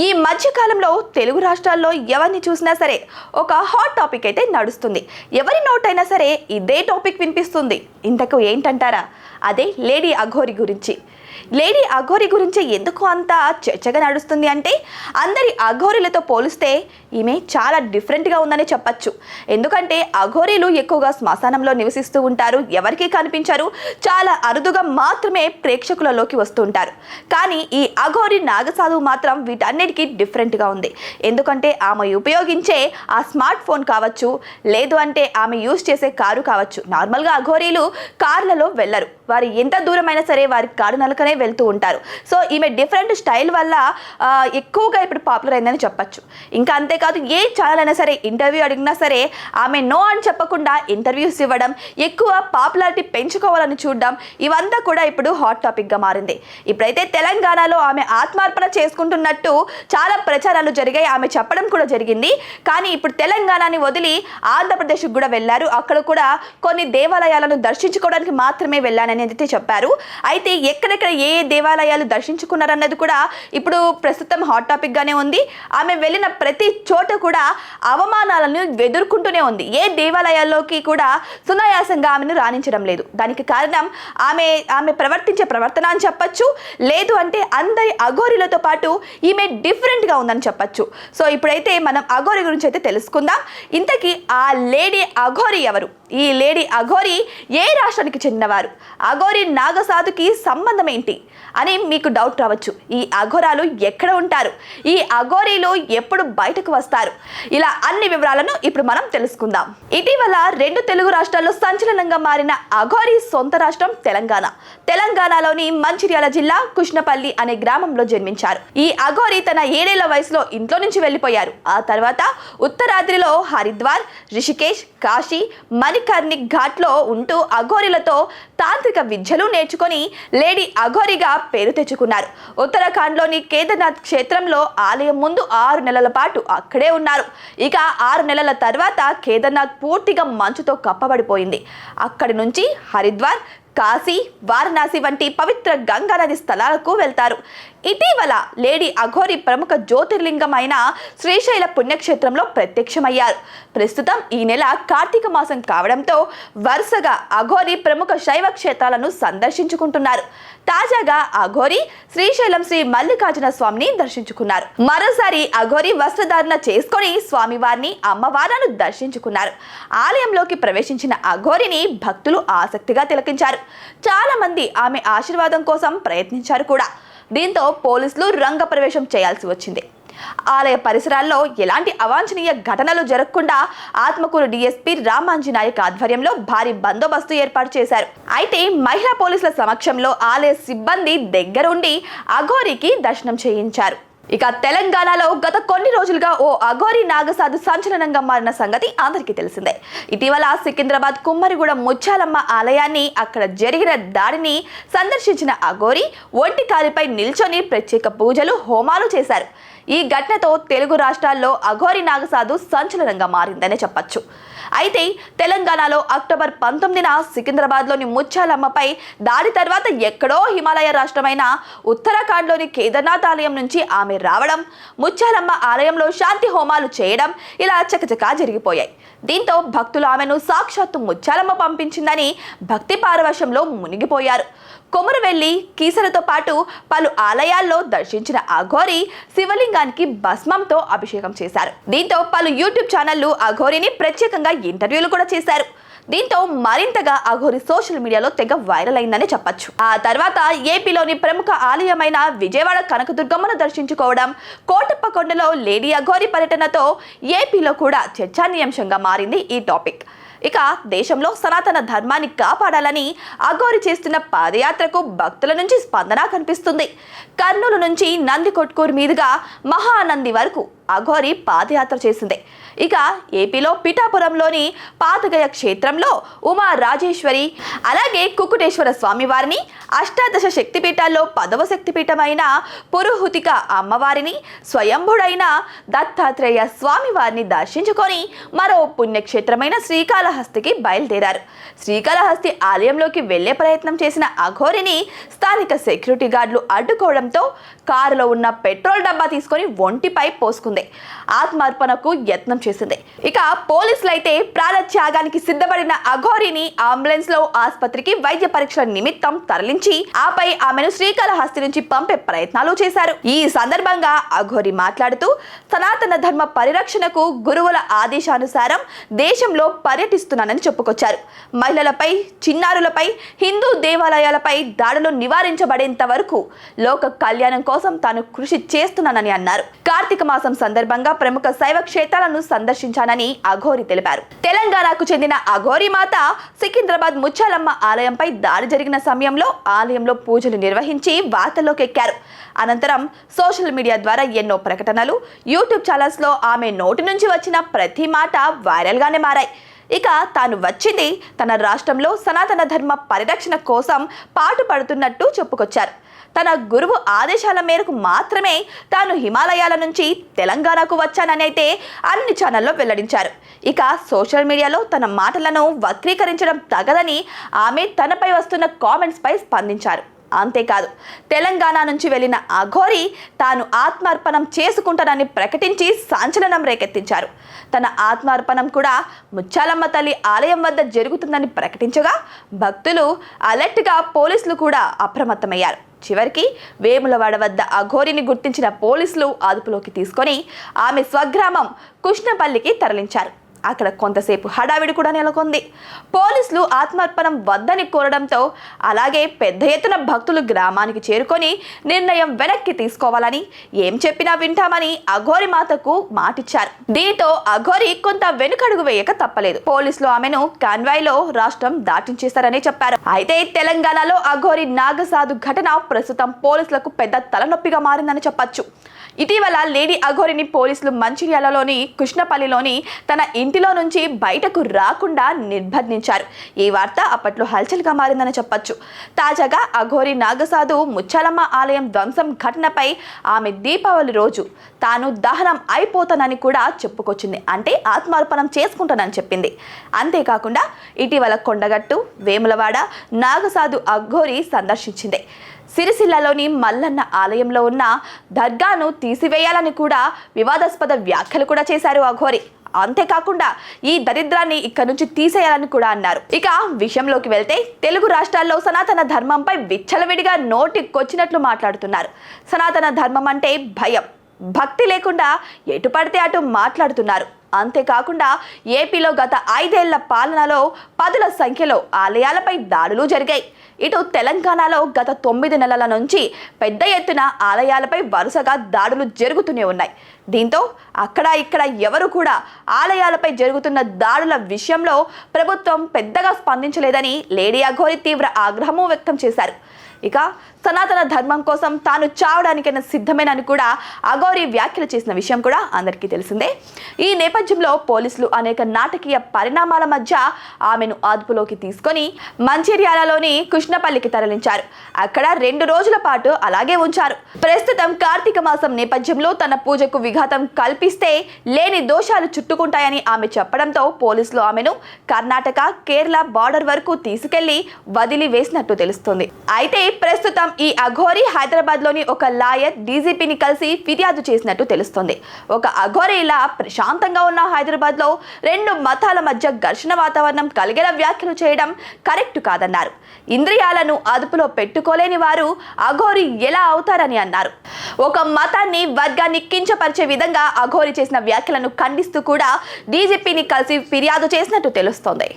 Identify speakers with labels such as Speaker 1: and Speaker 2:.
Speaker 1: ఈ మధ్యకాలంలో తెలుగు రాష్ట్రాల్లో ఎవరిని చూసినా సరే ఒక హాట్ టాపిక్ అయితే నడుస్తుంది. ఎవరి నోటైనా సరే ఇదే టాపిక్ వినిపిస్తుంది. ఇంతకు ఏంటంటారా? అదే లేడీ అఘోరి గురించి. లేడీ అఘోరి గురించి ఎందుకు అంత చర్చగా నడుస్తుంది అంటే అందరి అఘోరీలతో పోలిస్తే ఈమె చాలా డిఫరెంట్గా ఉందని చెప్పచ్చు. ఎందుకంటే అఘోరీలు ఎక్కువగా శ్మశానంలో నివసిస్తూ ఉంటారు ఎవరికీ కనిపించారు చాలా అరుదుగా మాత్రమే ప్రేక్షకులలోకి వస్తూ ఉంటారు. కానీ ఈ అఘోరి నాగసాధువు మాత్రం వీటన్నిటికీ డిఫరెంట్గా ఉంది. ఎందుకంటే ఆమె ఉపయోగించే ఆ స్మార్ట్ ఫోన్ కావచ్చు లేదు అంటే ఆమె యూజ్ చేసే కారు కావచ్చు. నార్మల్గా అఘోరీలు కార్లలో వెళ్ళరు. వారు ఎంత దూరమైనా సరే వారి కారు నలకనే వెళ్తూ ఉంటారు. సో ఈమె డిఫరెంట్ స్టైల్ వల్ల ఎక్కువగా ఇప్పుడు పాపులర్ అయిందని చెప్పచ్చు. ఇంకా అంతేకాదు ఏ ఛానల్ అయినా సరే ఇంటర్వ్యూ అడిగినా సరే ఆమె నో అని చెప్పకుండా ఇంటర్వ్యూస్ ఇవ్వడం ఎక్కువ పాపులారిటీ పెంచుకోవాలని చూడడం ఇవంతా కూడా ఇప్పుడు హాట్ టాపిక్గా మారింది. ఇప్పుడైతే తెలంగాణలో ఆమె ఆత్మార్పణ చేసుకుంటున్నట్టు చాలా ప్రచారాలు జరిగాయి ఆమె చెప్పడం కూడా జరిగింది. కానీ ఇప్పుడు తెలంగాణని వదిలి ఆంధ్రప్రదేశ్కి కూడా వెళ్ళారు. అక్కడ కూడా కొన్ని దేవాలయాలను దర్శించుకోవడానికి మాత్రమే వెళ్ళానని అయితే చెప్పారు. అయితే ఎక్కడెక్కడ ఏ దేవాలయాలు దర్శించుకున్నారన్నది కూడా ఇప్పుడు ప్రస్తుతం హాట్ టాపిక్గానే ఉంది. ఆమె వెళ్ళిన ప్రతి చోట కూడా అవమానాలను ఎదుర్కొంటూనే ఉంది. ఏ దేవాలయాల్లోకి కూడా సునాయాసంగా ఆమెను రాణించడం లేదు. దానికి కారణం ఆమె ఆమె ప్రవర్తించే ప్రవర్తన అని చెప్పచ్చు. లేదు అంటే అందరి అఘోరిలతో పాటు ఈమె డిఫరెంట్గా ఉందని చెప్పచ్చు. సో ఇప్పుడైతే మనం అఘోరి గురించి అయితే తెలుసుకుందాం. ఇంతకీ ఆ లేడీ అఘోరి ఎవరు? ఈ లేడీ అఘోరి ఏ రాష్ట్రానికి చెందినవారు? అఘోరి నాగసాధుకి సంబంధం ఏంటి? అని మీకు డౌట్ రావచ్చు. ఈ అఘోరాలు ఎక్కడ ఉంటారు? ఈ అఘోరీలు ఎప్పుడు బయటకు వస్తారు? ఇలా అన్ని వివరాలను ఇప్పుడు మనం తెలుసుకుందాం. ఇటీవల రెండు తెలుగు రాష్ట్రాల్లో సంచలనంగా మారిన అఘోరి సొంత రాష్ట్రం తెలంగాణ. తెలంగాణలోని మంచిర్యాల జిల్లా కృష్ణపల్లి అనే గ్రామంలో జన్మించారు. ఈ అఘోరి తన ఏడేళ్ళ వయసులో ఇంట్లో నుంచి వెళ్ళిపోయారు. ఆ తర్వాత ఉత్తరాదిలో హరిద్వార్ రిషికేశ్ కాశీ మణి మణికర్ణిక్ ఘాట్లో ఉంటూ అఘోరిలతో తాంత్రిక విద్యలు నేర్చుకొని లేడీ అఘోరిగా పేరు తెచ్చుకున్నారు. ఉత్తరాఖండ్లోని కేదార్నాథ్ క్షేత్రంలో ఆలయం ముందు ఆరు నెలల పాటు అక్కడే ఉన్నారు. ఇక ఆరు నెలల తర్వాత కేదార్నాథ్ పూర్తిగా మంచుతో కప్పబడిపోయింది. అక్కడి నుంచి హరిద్వార్ కాశీ వారణాసి వంటి పవిత్ర గంగా నది స్థలాలకు వెళ్తారు. ఇటీవల లేడీ అఘోరి ప్రముఖ జ్యోతిర్లింగం అయిన శ్రీశైల పుణ్యక్షేత్రంలో ప్రత్యక్షమయ్యారు. ప్రస్తుతం ఈ నెల కార్తీక మాసం కావడంతో వరుసగా అఘోరి ప్రముఖ శైవ క్షేత్రాలను సందర్శించుకుంటున్నారు. తాజాగా అఘోరి శ్రీశైలం శ్రీ మల్లికార్జున స్వామిని దర్శించుకున్నారు. మరోసారి అఘోరి వస్త్రధారణ చేసుకొని స్వామివారిని అమ్మవార్లను దర్శించుకున్నారు. ఆలయంలోకి ప్రవేశించిన అఘోరిని భక్తులు ఆసక్తిగా తిలకించారు. చాలా మంది ఆమె ఆశీర్వాదం కోసం ప్రయత్నించారు కూడా. దీంతో పోలీసులు రంగ ప్రవేశం చేయాల్సి వచ్చింది. ఆలయ పరిసరాల్లో ఎలాంటి అవాంఛనీయ ఘటనలు జరగకుండా ఆత్మకూరు డీఎస్పీ రామాంజీ నాయక్ ఆధ్వర్యంలో భారీ బందోబస్తు ఏర్పాటు చేశారు. అయితే మహిళా పోలీసుల సమక్షంలో ఆలయ సిబ్బంది దగ్గరుండి అఘోరికి దర్శనం చేయించారు. ఇక తెలంగాణలో గత కొన్ని రోజులుగా ఓ అఘోరి నాగసాధు సంచలనంగా మారిన సంగతి అందరికీ తెలిసిందే. ఇటీవల సికింద్రాబాద్ కుమ్మరిగూడ ముచ్చాలమ్మ ఆలయాన్ని అక్కడ జరిగిన దాడిని సందర్శించిన అఘోరి ఒంటి కాలిపై నిల్చొని ప్రత్యేక పూజలు హోమాలు చేశారు. ఈ ఘటనతో తెలుగు రాష్ట్రాల్లో అఘోరి నాగసాధు సంచలనంగా మారిందనే చెప్పచ్చు. అయితే తెలంగాణలో అక్టోబర్ పంతొమ్మిదిన సికింద్రాబాద్లోని ముచ్చాలమ్మపై దాడి తర్వాత ఎక్కడో హిమాలయ రాష్ట్రమైన ఉత్తరాఖండ్లోని కేదార్నాథ్ ఆలయం నుంచి ఆమె రావడం ముచ్చాలమ్మ ఆలయంలో శాంతి హోమాలు చేయడం ఇలా చకచకా జరిగిపోయాయి. దీంతో భక్తులు ఆమెను సాక్షాత్తు ముచ్చాలమ్మ పంపించిందని భక్తి పారవశంలో మునిగిపోయారు. కొమరవెల్లి కీసలతో పాటు పలు ఆలయాల్లో దర్శించిన అఘోరి శివలింగానికి భస్మంతో అభిషేకం చేశారు. దీంతో పలు యూట్యూబ్ ఛానళ్ళు అఘోరిని ప్రత్యేకంగా ఇంటర్వ్యూలు కూడా చేశారు. దీంతో మరింతగా అఘోరి సోషల్ మీడియాలో తెగ వైరల్ అయిందని చెప్పొచ్చు. ఆ తర్వాత ఏపీలోని ప్రముఖ ఆలయమైన విజయవాడ కనకదుర్గమ్మను దర్శించుకోవడం కోటప్పకొండలో లేడీ అఘోరి పర్యటనతో ఏపీలో కూడా చర్చానీయాంశంగా మారింది ఈ టాపిక్. ఇక దేశంలో సనాతన ధర్మాన్ని కాపాడాలని అఘోరి చేస్తున్న పాదయాత్రకు భక్తుల నుంచి స్పందన కనిపిస్తుంది. కర్నూలు నుంచి నంది కొట్కూరు మీదుగా మహానంది వరకు అఘోరి పాదయాత్ర చేసింది. ఇక ఏపీలో పిఠాపురంలోని పాతగయ క్షేత్రంలో ఉమా రాజేశ్వరి అలాగే కుకుటేశ్వర స్వామివారిని అష్టాదశ శక్తిపీఠాల్లో పదవ శక్తిపీఠమైన పురుహుతిక అమ్మవారిని స్వయంభుడైన దత్తాత్రేయ స్వామి వారిని దర్శించుకొని మరో పుణ్యక్షేత్రమైన శ్రీకాళహస్తికి బయలుదేరారు. శ్రీకాళహస్తి ఆలయంలోకి వెళ్ళే ప్రయత్నం చేసిన అఘోరిని స్థానిక సెక్యూరిటీ గార్డులు అడ్డుకోవడంతో కారులో ఉన్న పెట్రోల్ డబ్బా తీసుకొని ఒంటిపై పోసుకుంది ఆత్మార్పణకు యత్నం చేసింది. ఇక పోలీసులు అయితే ప్రాణత్యాగానికి సిద్ధపడిన అఘోరిని అంబులెన్స్లో ఆసుపత్రికి వైద్య పరీక్షల నిమిత్తం తరలించి ఆపై ఆమెను శ్రీకాళహస్తి నుంచి పంపే ప్రయత్నాలు చేశారు. ఈ సందర్భంగా అఘోరి మాట్లాడుతూ సనాతన ధర్మ పరిరక్షణకు గురువుల ఆదేశానుసారం దేశంలో పర్యటిస్తున్నానని చెప్పుకొచ్చారు. మహిళలపై చిన్నారులపై హిందూ దేవాలయాలపై దాడులు నివారించబడేంత వరకు లోక కళ్యాణం కోసం తాను కృషి చేస్తున్నానని అన్నారు. కార్తీక మాసం సందర్భంగా ప్రముఖ శైవ క్షేత్రాలను సందర్శించానని అఘోరి తెలిపారు. తెలంగాణకు చెందిన అఘోరి మాత సికింద్రాబాద్ ముచ్చాలమ్మ ఆలయంపై దాడి జరిగిన సమయంలో ఆలయంలో పూజలు నిర్వహించి వార్తల్లోకెక్కారు. అనంతరం సోషల్ మీడియా ద్వారా ఎన్నో ప్రకటనలు యూట్యూబ్ ఛానల్స్లో ఆమె నోటి నుంచి వచ్చిన ప్రతి మాట వైరల్ గానే మారాయి. ఇక తాను వచ్చింది తన రాష్ట్రంలో సనాతన ధర్మ పరిరక్షణ కోసం పాటుపడుతున్నట్టు చెప్పుకొచ్చారు. తన గురువు ఆదేశాల మేరకు మాత్రమే తాను హిమాలయాల నుంచి తెలంగాణకు వచ్చాననైతే అన్ని ఛానల్లో వెల్లడించారు. ఇక సోషల్ మీడియాలో తన మాటలను వక్రీకరించడం తగదని ఆమె తనపై వస్తున్న కామెంట్స్పై స్పందించారు. అంతేకాదు తెలంగాణ నుంచి వెళ్ళిన అఘోరి తాను ఆత్మార్పణం చేసుకుంటానని ప్రకటించి సంచలనం రేకెత్తించారు. తన ఆత్మార్పణం కూడా ముచ్చాలమ్మ తల్లి ఆలయం వద్ద జరుగుతుందని ప్రకటించగా భక్తులు అలర్ట్గా పోలీసులు కూడా అప్రమత్తమయ్యారు. చివరికి వేములవాడ వద్ద అఘోరిని గుర్తించిన పోలీసులు అదుపులోకి తీసుకొని ఆమె స్వగ్రామం కృష్ణపల్లికి తరలించారు. అక్కడ కొంతసేపు హడావిడి కూడా నెలకొంది. పోలీసులు ఆత్మార్పణం వద్దని కోరడంతో అలాగే పెద్ద ఎత్తున భక్తులు గ్రామానికి చేరుకొని నిర్ణయం వెనక్కి తీసుకోవాలని ఏం చెప్పినా వింటామని అఘోరి మాతకు మాటిచ్చారు. దీంతో అఘోరి కొంత వెనుకడుగు వేయక తప్పలేదు. పోలీసులు ఆమెను కాన్వాయ్లో రాష్ట్రం దాటించేశారని చెప్పారు. అయితే తెలంగాణలో అఘోరి నాగసాధు ఘటన ప్రస్తుతం పోలీసులకు పెద్ద తలనొప్పిగా మారిందని చెప్పొచ్చు. ఇటీవల లేడీ అఘోరిని పోలీసులు మంచిర్యాలలోని కృష్ణపల్లిలోని తన ఇంటిలో నుంచి బయటకు రాకుండా నిర్బంధించారు. ఈ వార్త అప్పట్లో హల్చల్గా మారిందని చెప్పొచ్చు. తాజాగా అఘోరి నాగసాధు ముచ్చాలమ్మ ఆలయం ధ్వంసం ఘటనపై ఆమె దీపావళి రోజు తాను దహనం అయిపోతానని కూడా చెప్పుకొచ్చింది. అంటే ఆత్మార్పణం చేసుకుంటానని చెప్పింది. అంతేకాకుండా ఇటీవల కొండగట్టు వేములవాడ నాగసాధు అఘోరి సందర్శించింది. సిరిసిల్లలోని మల్లన్న ఆలయంలో ఉన్న దర్గాను తీసివేయాలని కూడా వివాదాస్పద వ్యాఖ్యలు కూడా చేశారు అఘోరి. అంతేకాకుండా ఈ దరిద్రాన్ని ఇక్కడ నుంచి తీసేయాలని కూడా అన్నారు. ఇక విషయంలోకి వెళ్తే తెలుగు రాష్ట్రాల్లో సనాతన ధర్మంపై విచ్చలవిడిగా నోటికొచ్చినట్లు మాట్లాడుతున్నారు. సనాతన ధర్మం అంటే భయం. భక్తి లేకుండా ఎటు పడితే అటు మాట్లాడుతున్నారు. అంతేకాకుండా ఏపీలో గత ఐదేళ్ళ పాలనలో పదుల సంఖ్యలో ఆలయాలపై దాడులు జరిగాయి. ఇటు తెలంగాణలో గత తొమ్మిది నెలల నుంచి పెద్ద ఎత్తున ఆలయాలపై వరుసగా దాడులు జరుగుతూనే ఉన్నాయి. దీంతో అక్కడ ఇక్కడ ఎవరు కూడా ఆలయాలపై జరుగుతున్న దాడుల విషయంలో ప్రభుత్వం పెద్దగా స్పందించలేదని లేడీ అఘోరి తీవ్ర ఆగ్రహము వ్యక్తం చేశారు. ఇక సనాతన ధర్మం కోసం తాను చావడానికైనా సిద్ధమేనని కూడా అఘోరి వ్యాఖ్యలు చేసిన విషయం కూడా అందరికీ తెలిసిందే. ఈ నేపథ్యంలో పోలీసులు అనేక నాటకీయ పరిణామాల మధ్య ఆమెను అదుపులోకి తీసుకొని మంచిర్యాలలోని కృష్ణపల్లికి తరలించారు. అక్కడ రెండు రోజుల పాటు అలాగే ఉంచారు. ప్రస్తుతం కార్తీక మాసం నేపథ్యంలో తన పూజకు విఘాతం కల్పిస్తే లేని దోషాలు చుట్టుకుంటాయని ఆమె చెప్పడంతో పోలీసులు ఆమెను కర్ణాటక కేరళ బార్డర్ వరకు తీసుకెళ్ళి వదిలి వేసినట్టు తెలుస్తుంది. అయితే ప్రస్తుతం ఈ అఘోరి హైదరాబాద్లోని ఒక లాయర్ డీజీపీని కలిసి ఫిర్యాదు చేసినట్టు తెలుస్తుంది. ఒక అఘోరి ఇలా ప్రశాంతంగా ఉన్న హైదరాబాద్లో రెండు మతాల మధ్య ఘర్షణ వాతావరణం కలిగేలా వ్యాఖ్యలు చేయడం కరెక్ట్ కాదన్నారు. ఇంద్రియాలను అదుపులో పెట్టుకోలేని వారు అఘోరి ఎలా అవుతారని అన్నారు. ఒక మతాన్ని వర్గాన్ని కించపరిచే విధంగా అఘోరి చేసిన వ్యాఖ్యలను ఖండిస్తూ కూడా డీజీపీని కలిసి ఫిర్యాదు చేసినట్టు తెలుస్తోంది.